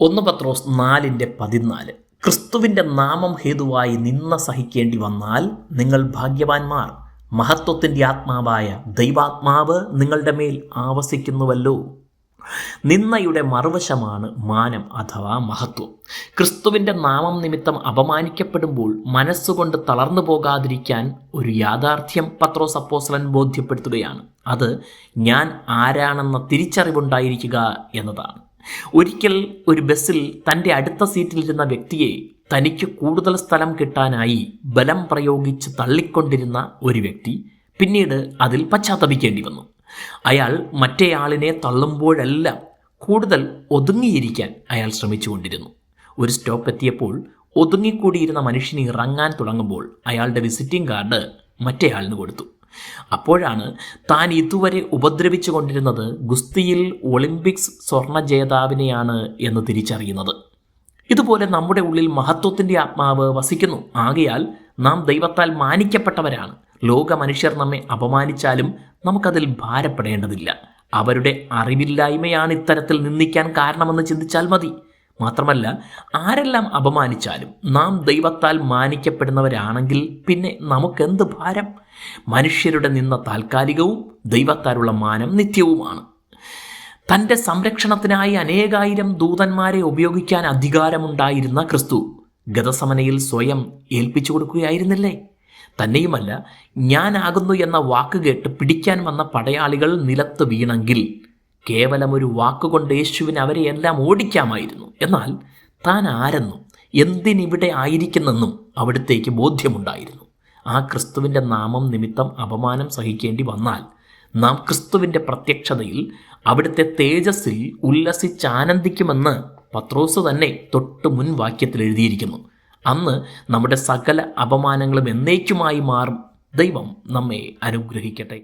ഒന്ന് പത്രോസ് നാലിന്റെ പതിനാല്. ക്രിസ്തുവിന്റെ നാമം ഹേതുവായി നിന്ന സഹിക്കേണ്ടി വന്നാൽ നിങ്ങൾ ഭാഗ്യവാന്മാർ. മഹത്വത്തിന്റെ ആത്മാവായ ദൈവാത്മാവ് നിങ്ങളുടെ മേൽ ആവസിക്കുന്നുവല്ലോ. നിന്നയുടെ മറുവശമാണ് മാനം അഥവാ മഹത്വം. ക്രിസ്തുവിന്റെ നാമം നിമിത്തം അപമാനിക്കപ്പെടുമ്പോൾ മനസ്സുകൊണ്ട് തളർന്നു പോകാതിരിക്കാൻ ഒരു യാഥാർത്ഥ്യം പത്രോസ് അപ്പോസ്ലൻ ബോധ്യപ്പെടുത്തുകയാണ്. അത് ഞാൻ ആരാണെന്ന തിരിച്ചറിവുണ്ടായിരിക്കുക എന്നതാണ്. ഒരിക്കൽ ഒരു ബസ്സിൽ തന്റെ അടുത്ത സീറ്റിലിരുന്ന വ്യക്തിയെ തനിക്ക് കൂടുതൽ സ്ഥലം കിട്ടാനായി ബലം പ്രയോഗിച്ച് തള്ളിക്കൊണ്ടിരുന്ന ഒരു വ്യക്തി പിന്നീട് അതിൽ പശ്ചാത്തപിക്കേണ്ടി വന്നു. അയാൾ മറ്റേയാളിനെ തള്ളുമ്പോഴെല്ലാം കൂടുതൽ ഒതുങ്ങിയിരിക്കാൻ അയാൾ ശ്രമിച്ചുകൊണ്ടിരുന്നു. ഒരു സ്റ്റോപ്പ് എത്തിയപ്പോൾ ഒതുങ്ങിക്കൂടിയിരുന്ന മനുഷ്യന് ഇറങ്ങാൻ തുടങ്ങുമ്പോൾ അയാളുടെ വിസിറ്റിംഗ് കാർഡ് മറ്റേയാളിന് കൊടുത്തു. അപ്പോഴാണ് താൻ ഇതുവരെ ഉപദ്രവിച്ചു കൊണ്ടിരുന്നത് ഗുസ്തിയിൽ ഒളിമ്പിക്സ് സ്വർണ ജേതാവിനെയാണ് എന്ന് തിരിച്ചറിയുന്നത്. ഇതുപോലെ നമ്മുടെ ഉള്ളിൽ മഹത്വത്തിന്റെ ആത്മാവ് വസിക്കുന്നു. ആകയാൽ നാം ദൈവത്താൽ മാനിക്കപ്പെട്ടവരാണ്. ലോക മനുഷ്യർ നമ്മെ അപമാനിച്ചാലും നമുക്കതിൽ ഭാരപ്പെടേണ്ടതില്ല. അവരുടെ അറിവില്ലായ്മയാണ് ഇത്തരത്തിൽ നിന്ദിക്കാൻ കാരണമെന്ന് ചിന്തിച്ചാൽ മതി. മാത്രമല്ല ആരെല്ലാം അപമാനിച്ചാലും നാം ദൈവത്താൽ മാനിക്കപ്പെടുന്നവരാണെങ്കിൽ പിന്നെ നമുക്കെന്ത് ഭാരം? മനുഷ്യരുടെ നിന്ന താൽക്കാലികവും ദൈവത്താലുള്ള മാനം നിത്യവുമാണ്. തന്റെ സംരക്ഷണത്തിനായി അനേകായിരം ദൂതന്മാരെ ഉപയോഗിക്കാൻ അധികാരമുണ്ടായിരുന്ന ക്രിസ്തു ഗതസമനയിൽ സ്വയം ഏൽപ്പിച്ചു കൊടുക്കുകയായിരുന്നില്ലേ? തന്നെയുമല്ല ഞാനാകുന്നു എന്ന വാക്ക് കേട്ട് പിടിക്കാൻ വന്ന പടയാളികൾ നിലത്ത് വീണെങ്കിൽ കേവലം ഒരു വാക്കുകൊണ്ട് യേശുവിന് അവരെ എല്ലാം ഓടിക്കാമായിരുന്നു. എന്നാൽ താൻ ആരെന്നും എന്തിനിവിടെ ആയിരിക്കുന്നെന്നും അവിടത്തേക്ക് ബോധ്യമുണ്ടായിരുന്നു. ആ ക്രിസ്തുവിന്റെ നാമം നിമിത്തം അപമാനം സഹിക്കേണ്ടി വന്നാൽ നാം ക്രിസ്തുവിന്റെ പ്രത്യക്ഷതയിൽ അവിടുത്തെ തേജസ്സിൽ ഉല്ലസിച്ചാനന്ദിക്കുമെന്ന് പത്രോസ് തന്നെ തൊട്ട് മുൻ വാക്യത്തിൽ എഴുതിയിരിക്കുന്നു. അന്ന് നമ്മുടെ സകല അപമാനങ്ങളും എന്നേക്കുമായി മാറും. ദൈവം നമ്മെ അനുഗ്രഹിക്കട്ടെ.